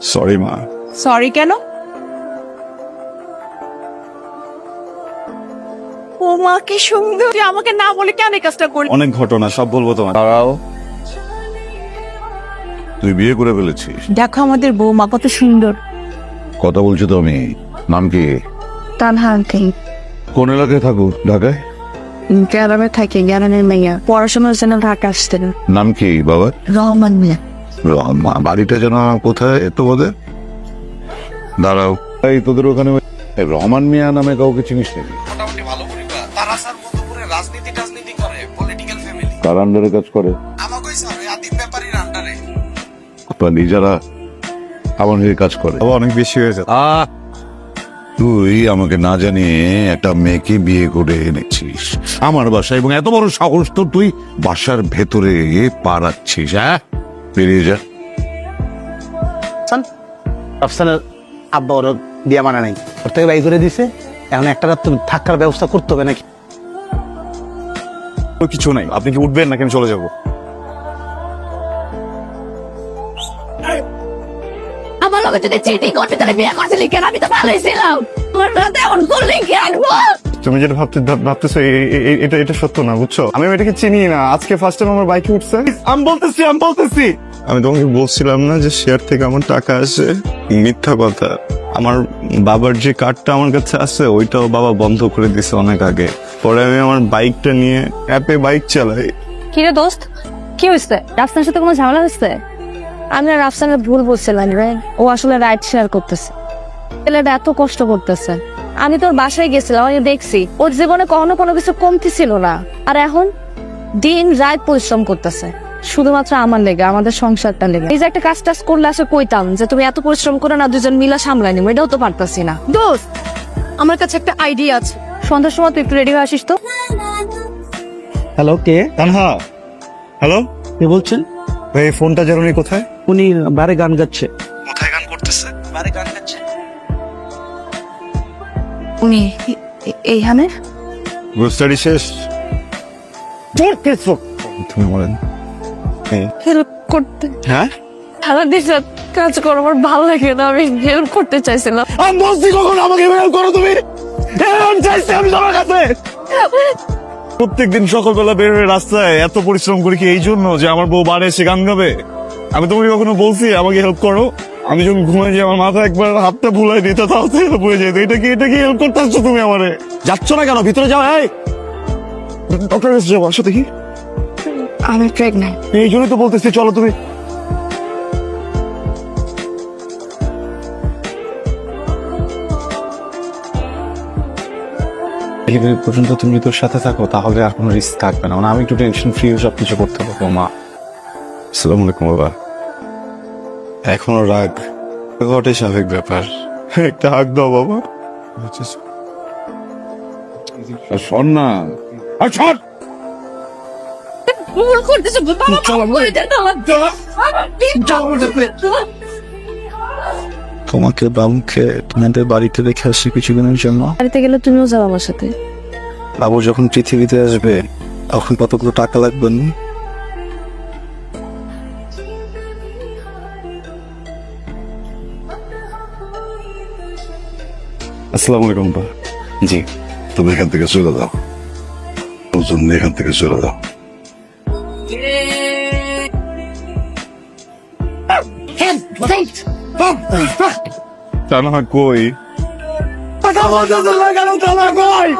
Sorry মা sorry কেন? ও মা কি সুন্দর। তুই আমাকে না বলে কেন এই কাজটা করলি? অনেক ঘটনা সব বলব তোমার দাঁড়াও। তুই বিয়ে করে ফেলেছিস? দেখো আমাদের বৌমা কত সুন্দর। কথা বলছো তো আমি। নাম কি? তানহা আঙ্কেল। কোন এলাকায় থাকো ঢাকায়? গ্রামে থাকে গ্রামের মেয়ে। পড়াশোনার জন্য ঢাকা আসতেন নাম কি বাবার? রহমান মিয়া। বাড়িটা যেন কোথায়? তোমাদের দাঁড়াও। এই তোদের ওখানে রহমান মিয়া নামে কাউকে চিনিস নাকি? করে আন্ডারে কাজ করে? আমাকেই স্যার ওই আদিম ব্যাপারীর আন্ডারে বা নিজেরা আমার হয়ে কাজ করে। বাবা অনেক বেশি হয়ে আহ! তুই আমাকে না জানিয়ে একটা মেয়েকে বিয়ে করে এনেছিস। আমার বাসা এবং এত বড় সাহস তো তুই বাসার ভেতরে পাড়াচ্ছিস হ্যাঁ? বেরিয়ে যা আফসানের আব্বা ওর বিয়া মানা নাই। ওর থেকে বাই করে দিছে এখন একটা রাত তুমি থাকার ব্যবস্থা করতে হবে নাকি? কিছু নাই আপনি কি উঠবেন নাকি আমি চলে যাব? আমার লগে যদি চিটিং করতে তাহলে বিয়ে করছিলি কেন আমি তো ভালোই ছিলাম। আমার সাথে এমন করলি কেন বল? তুমি যেটা ভাবতে ভাবতেছো এটা এটা সত্য না বুঝছ? আমি এটাকে চিনি না। আজকে ফার্স্ট টাইম আমার বাইকে উঠছে। আমি বলতেছি আমি বলতেছি। আমি তোমাকে বলছিলাম না যে শেয়ার থেকে আমার টাকা আসে? মিথ্যা কথা। আমার বাবার যে কার্ডটা আমার কাছে আছে, ওইটাও বাবা বন্ধ করে দিছে অনেক আগে। পরে আমি আমার বাইকটা নিয়ে অ্যাপে বাইক চালাই। কিরে দোস্ত, কি হয়েছে রাফসানের সাথে কোনো ঝামেলা হয়েছে আমি না রাফসানের ভুল বলছিলাম রে। ও আসলে রাইড শেয়ার করতেছে। ছেলেটা এত কষ্ট করতেছে। আমি তোর বাসায় গেছিলাম, আমি দেখছি। ওর জীবনে কখনো কোনো কিছু কমতি ছিল না। আর এখন দিন রাত পরিশ্রম করতেছে। শুধুমাত্র আমার লেগে আমাদের সংসারটা লেগে। এই যে একটা কাজ টাজ করলে আসে কইতাম যে তুমি এত পরিশ্রম করে না দুজন মিলা সামলাই নিবো এটাও তো পারতাছি না। দোস্ত আমার কাছে একটা আইডিয়া আছে। সন্ধ্যার সময় তুই একটু রেডি হয়ে আসিস তো? হ্যালো কে? তানহা। হ্যালো কে বলছেন? ভাই ফোনটা জানুনি কোথায়? উনি বারে গান গাচ্ছে। কোথায় গান করতেছে? বারে গান গাচ্ছে। উনি এইখানে? গ্রুপ স্টাডি শেষ? তুমি বলেন। হেল্প করতে। হ্যাঁ? সারা দিন কাজ করো আমার ভালো লাগে না আমি হেল্প করতে চাইছিলাম। আমি বলছি কখন আমাকে হেল্প করো তুমি? এখন চাইছি আমি তোমার কাছে। প্রত্যেকদিন সকালবেলা বের হয়ে রাস্তায় এত পরিশ্রম করি কি এই জন্য যে আমার বউ বাড়ি এসে গান গাবে? আমি তোমাকে কখনো বলছি আমাকে হেল্প করো? আমি যখন ঘুমাই যাই আমার মাথা একবার হাতটা ভুলাই দিত তাও তো হেল্প হয়ে যেত এটা কি এটা কি হেল্প করতে আসছো তুমি আমারে? যাচ্ছ না কেন? ভিতরে যাও এই। ডক্টর কাছে যাব আসো দেখি। আমি প্রেগনেন্ট এই জন্যই তো বলতেছি চলো তুমি। ডেলিভারি পর্যন্ত তুমি তোর সাথে থাকো তাহলে আর কোনো রিস্ক থাকবে না। মানে আমি একটু টেনশন ফ্রি সব কিছু করতে পারব মা। আসসালামু আলাইকুম বাবা। এখনও রাগ। ঘটে স্বাভাবিক ব্যাপার। একটা হাক দাও বাবা। আর শোন না। আর শোন! ভুল করতেছে তোমাকে বাবুকে তোমাদের বাড়িতে রেখে আসছি কিছুদিনের জন্য। বাড়িতে গেলে তুমিও যাও আমার সাথে। বাবু যখন পৃথিবীতে আসবে তখন কতগুলো টাকা লাগবে না? আসসালামু আলাইকুম বা জি। তুমি এখান থেকে চলে যাও। দুজন এখান থেকে চলে যাও। হয় টাকা পয়সা চলে গেল টাকা কই